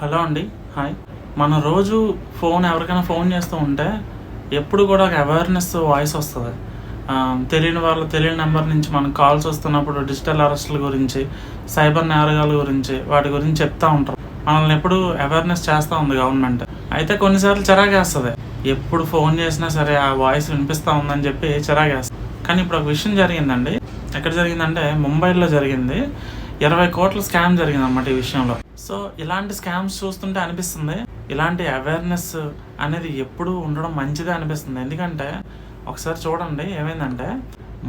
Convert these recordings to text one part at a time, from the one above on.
Hello అండి hi. మన రోజు ఫోన్ ఎవరికైనా ఫోన్ చేస్తూ ఉంటే ఎప్పుడు కూడా ఒక అవేర్నెస్ వాయిస్ వస్తుంది. తెలియని వాళ్ళు తెలియని నెంబర్ నుంచి మనకు కాల్స్ వస్తున్నప్పుడు డిజిటల్ అరెస్టుల గురించి సైబర్ నేరగాల గురించి వాటి గురించి చెప్తా ఉంటారు. మనల్ని ఎప్పుడు అవేర్నెస్ చేస్తూ ఉంది గవర్నమెంట్ అయితే కొన్నిసార్లు చిరాకేస్తుంది. ఎప్పుడు ఫోన్ చేసినా సరే ఆ వాయిస్ వినిపిస్తూ ఉందని చెప్పి చిరాకేస్తుంది. కానీ ఇప్పుడు ఒక విషయం జరిగిందండి. ఎక్కడ జరిగిందంటే ముంబైలో జరిగింది. ఇరవై కోట్ల స్కామ్ జరిగింది అన్నమాట ఈ విషయంలో. సో ఇలాంటి స్కామ్స్ చూస్తుంటే అనిపిస్తుంది. ఇలాంటి అవేర్నెస్ అనేది ఎప్పుడు ఉండడం మంచిదే అనిపిస్తుంది. ఎందుకంటే ఒకసారి చూడండి ఏమైందంటే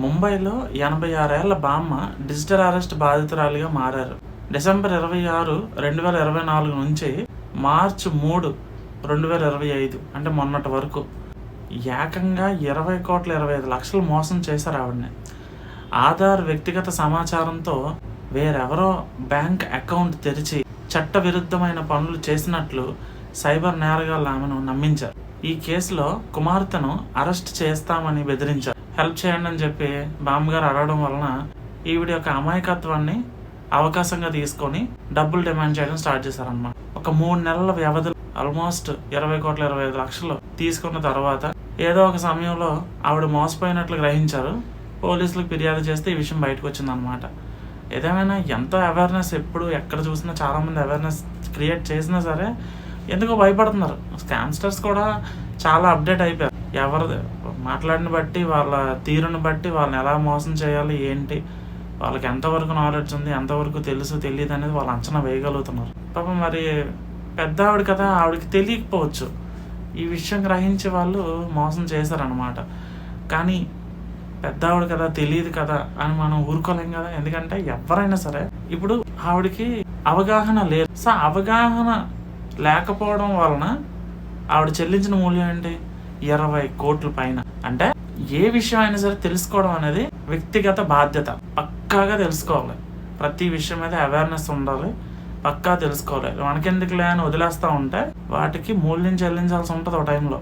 ముంబైలో ఎనభై ఆరేళ్ళ బామ్మ డిజిటల్ అరెస్ట్ బాధితురాలిగా మారారు. డిసెంబర్ ఇరవై ఆరు రెండు వేల ఇరవై నాలుగు నుంచి మార్చి మూడు రెండు వేల ఇరవై ఐదు అంటే మొన్నటి వరకు. ఏకంగా ఇరవై కోట్ల ఇరవై ఐదు లక్షలు మోసం చేశారు ఆవిడని. ఆధార్ వ్యక్తిగత సమాచారంతో వేరెవరో బ్యాంక్ అకౌంట్ తెరిచి చట్ట విరుద్ధమైన పనులు చేసినట్లు సైబర్ నేరగాళ్ళు ఆమెను నమ్మించారు. ఈ కేసులో కుమార్తెను అరెస్ట్ చేస్తామని బెదిరించారు. హెల్ప్ చేయండి అని చెప్పి బామ్మగారు అడగడం వలన ఈవిడ యొక్క అమాయకత్వాన్ని అవకాశంగా తీసుకొని డబ్బులు డిమాండ్ చేయడం స్టార్ట్ చేశారన్నమాట. ఒక మూడు నెలల వ్యవధిలో ఆల్మోస్ట్ ఇరవై కోట్ల ఇరవై ఐదు లక్షలు తీసుకున్న తర్వాత ఏదో ఒక సమయంలో ఆవిడ మోసపోయినట్లు గ్రహించారు. పోలీసులకు ఫిర్యాదు చేస్తే ఈ విషయం బయటకు వచ్చిందనమాట ఏదేమైనా ఎంతో అవేర్నెస్ ఎప్పుడు ఎక్కడ చూసినా చాలామంది అవేర్నెస్ క్రియేట్ చేసినా సరే ఎందుకో భయపడుతున్నారు. స్కామ్స్టర్స్ కూడా చాలా అప్డేట్ అయిపోయారు. ఎవరు మాట్లాడిన బట్టి వాళ్ళ తీరుని బట్టి వాళ్ళని ఎలా మోసం చేయాలి ఏంటి వాళ్ళకి ఎంతవరకు నాలెడ్జ్ ఉంది ఎంతవరకు తెలుసు తెలియదు అనేది వాళ్ళు అంచనా వేయగలుగుతున్నారు. పాపం మరి పెద్ద ఆవిడ కదా ఆవిడకి తెలియకపోవచ్చు. ఈ విషయం గ్రహించి వాళ్ళు మోసం చేశారనమాట కానీ పెద్ద కదా తెలియదు కదా అని మనం ఊరుకోలేం కదా. ఎందుకంటే ఎవరైనా సరే ఇప్పుడు ఆవిడకి అవగాహన లేదు. సో అవగాహన లేకపోవడం వలన ఆవిడ చెల్లించిన మూల్యం ఏంటి? ఇరవై కోట్ల పైన. అంటే ఏ విషయం అయినా సరే తెలుసుకోవడం అనేది వ్యక్తిగత బాధ్యత. పక్కాగా తెలుసుకోవాలి. ప్రతి విషయం మీద అవేర్నెస్ ఉండాలి. పక్కా తెలుసుకోవాలి. మనకెందుకులే అని వదిలేస్తూ ఉంటే వాటికి మూల్యం చెల్లించాల్సి ఉంటుంది ఒక టైంలో